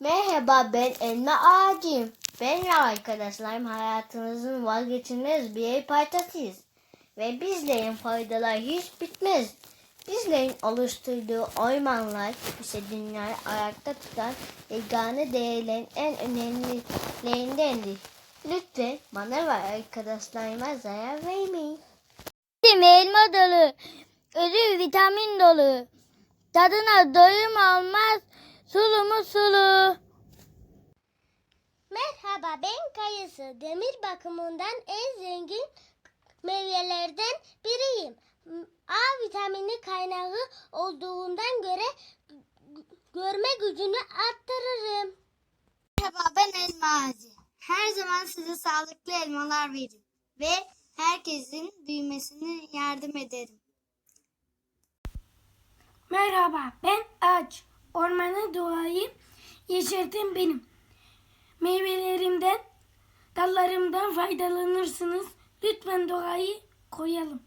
Merhaba ben Elma Ağacıyım. Ben ve arkadaşlarım hayatımızın vazgeçilmez bir parçasıyız. Ve bizlerin faydaları hiç bitmez. Bizlerin oluşturduğu ormanlar ise dünyayı ayakta tutan yegane değerlerin en önemlilerindendir. Lütfen bana ve arkadaşlarıma zarar vermeyin. Bizim elma dolu, özü vitamin dolu. Tadına doyum olmaz, sulu mu sulu. Merhaba ben kayısı. Demir bakımından en zengin meyvelerden biriyim. A vitamini kaynağı olduğundan göre görme gücünü arttırırım. Merhaba ben Elma Ağacı. Her zaman size sağlıklı elmalar veririm ve herkesin büyümesine yardım ederim. Merhaba, ben Ağaç. Ormanı doğayı yeşerten benim. Meyvelerimden, dallarımdan faydalanırsınız. Lütfen doğayı koyalım.